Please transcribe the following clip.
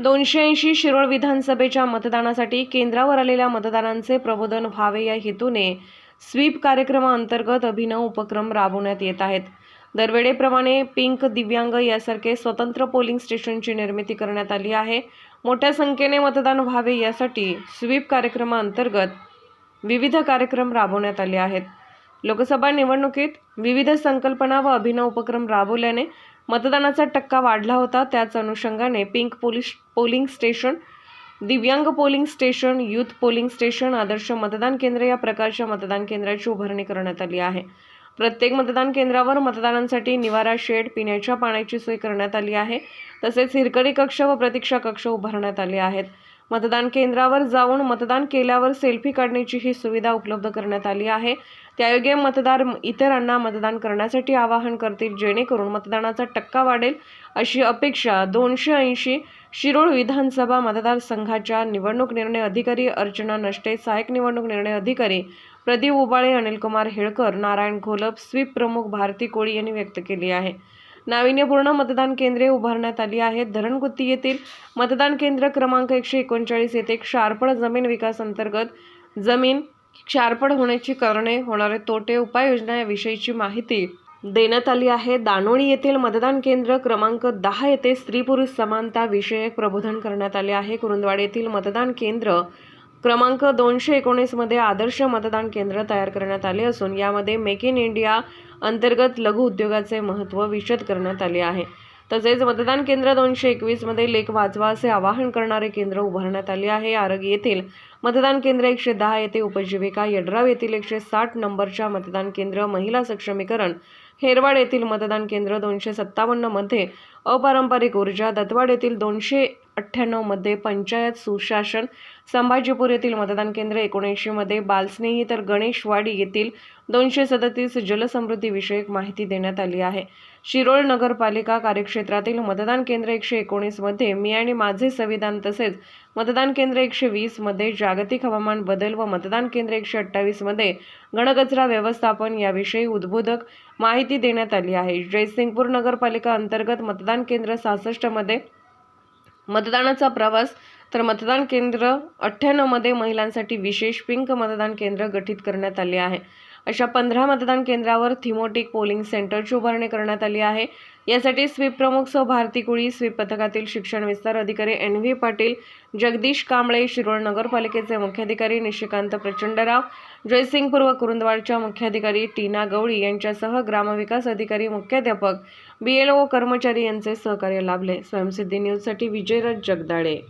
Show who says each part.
Speaker 1: दोनशे ऐंशी शिरोळ विधानसभेच्या मतदानासाठी केंद्रावर आलेल्या मतदारांचे प्रबोधन व्हावे या हेतूने स्वीप कार्यक्रमाअंतर्गत अभिनव उपक्रम राबवण्यात येत आहेत. दरवेळेप्रमाणे पिंक दिव्यांग यासारखे स्वतंत्र पोलिंग स्टेशनची निर्मिती करण्यात आली आहे. मोठ्या संख्येने मतदान व्हावे यासाठी स्वीप कार्यक्रमाअंतर्गत विविध कार्यक्रम राबवण्यात आले आहेत. लोकसभा निवडणुकीत विविध संकल्पना व अभिनव उपक्रम राबवल्याने मतदानाचा टक्का वाढला होता. त्याच अनुषंगाने पिंक पोलिश पोलिंग स्टेशन दिव्यांग polling station youth polling station आदर्श मतदान केंद्र या प्रकारच्या मतदान केंद्राची उभारणी करण्यात आली आहे. प्रत्येक मतदान केंद्रावर मतदारांसाठी निवारा शेड पिण्याच्या पाण्याची सोय करण्यात आली आहे. तसेच हिरकणी कक्ष व प्रतीक्षा कक्ष उभारण्यात आले आहेत. मतदान केंद्रावर जाऊन मतदान केल्यावर सेल्फी काढण्याची ही सुविधा उपलब्ध करण्यात आली आहे. त्यायोगे मतदार इतरांना मतदान करण्यासाठी आवाहन करतील जेणेकरून मतदानाचा टक्का वाढेल अशी अपेक्षा दोनशे ऐंशी शिरोळ विधानसभा मतदारसंघाच्या निवडणूक निर्णय अधिकारी अर्चना नष्टे सहाय्यक निवडणूक निर्णय अधिकारी प्रदीप उबाळे अनिलकुमार हेळकर नारायण घोलप स्वीप प्रमुख भारती कोळी यांनी व्यक्त केली आहे. नाविन्यपूर्ण मतदान केंद्रे उभारण्यात आली आहेत. धरणगुत्ती येथील मतदान केंद्र क्रमांक एकशे एकोणचाळीस येथे क्षारपड जमीन विकास अंतर्गत जमीन क्षारपड होण्याची कारणे होणारे तोटे उपाययोजना याविषयीची माहिती देण्यात आली आहे. दानोळी येथील मतदान केंद्र क्रमांक दहा येथे स्त्री पुरुष समानता विषयक प्रबोधन करण्यात आले आहे. कुरुंदवाड येथील मतदान केंद्र क्रमांक दोनशे एकोणीसमध्ये आदर्श मतदान केंद्र तयार करण्यात आले असून यामध्ये मेक इन इंडिया अंतर्गत लघु उद्योगाचे महत्त्व विशद करण्यात आले आहे. तसेच मतदान केंद्र दोनशे एकवीसमध्ये लेख वाचवा असे आवाहन करणारे केंद्र उभारण्यात आले आहे. आरग येथील मतदान केंद्र एकशे दहा येथे उपजीविका यड्राव येथील एकशे साठ नंबरच्या मतदान केंद्र महिला सक्षमीकरण हेरवाड येथील मतदान केंद्र दोनशे सत्तावन्नमध्ये अपारंपरिक ऊर्जा दत्तवाड येथील दोनशे अठ्ठ्याण्णवमध्ये पंचायत सुशासन संभाजीपूर येथील मतदान केंद्र एकोणऐंशीमध्ये बालस्नेही तर गणेशवाडी येथील दोनशे सदतीस जलसमृद्धीविषयक माहिती देण्यात आली आहे. शिरोळ नगरपालिका कार्यक्षेत्रातील मतदान केंद्र एकशे एकोणीसमध्ये मी आणि माझे संविधान तसेच मतदान केंद्र एकशे वीसमध्ये जागतिक हवामान बदल व मतदान केंद्र एकशे अठ्ठावीसमध्ये गणकचरा व्यवस्थापन याविषयी उद्बोधक माहिती देण्यात आली आहे. जयसिंगपूर नगरपालिका अंतर्गत मतदान केंद्र सहासष्टमध्ये मतदानाचा प्रवास. तर मतदान केंद्र अठ्ठ्याण्णवमध्ये महिलांसाठी विशेष पिंक मतदान केंद्र गठीत करण्यात आले आहे. अशा पंधरा मतदान केंद्रावर थिमोटिक पोलिंग सेंटरची उभारणी करण्यात आली आहे. यासाठी स्वीप प्रमुख सौ भारती कुळी स्वीप पथकातील शिक्षण विस्तार अधिकारी एन व्ही पाटील जगदीश कांबळे शिरोळ नगरपालिकेचे मुख्याधिकारी निशिकांत प्रचंडराव जयसिंग पूर्व कुरुंदवाडच्या मुख्याधिकारी टीना गवळी यांच्यासह ग्रामविकास अधिकारी मुख्याध्यापक बी एल ओ कर्मचारी यांचे सहकार्य लाभले. स्वयंसिद्धी न्यूजसाठी विजयरथ जगदाळे.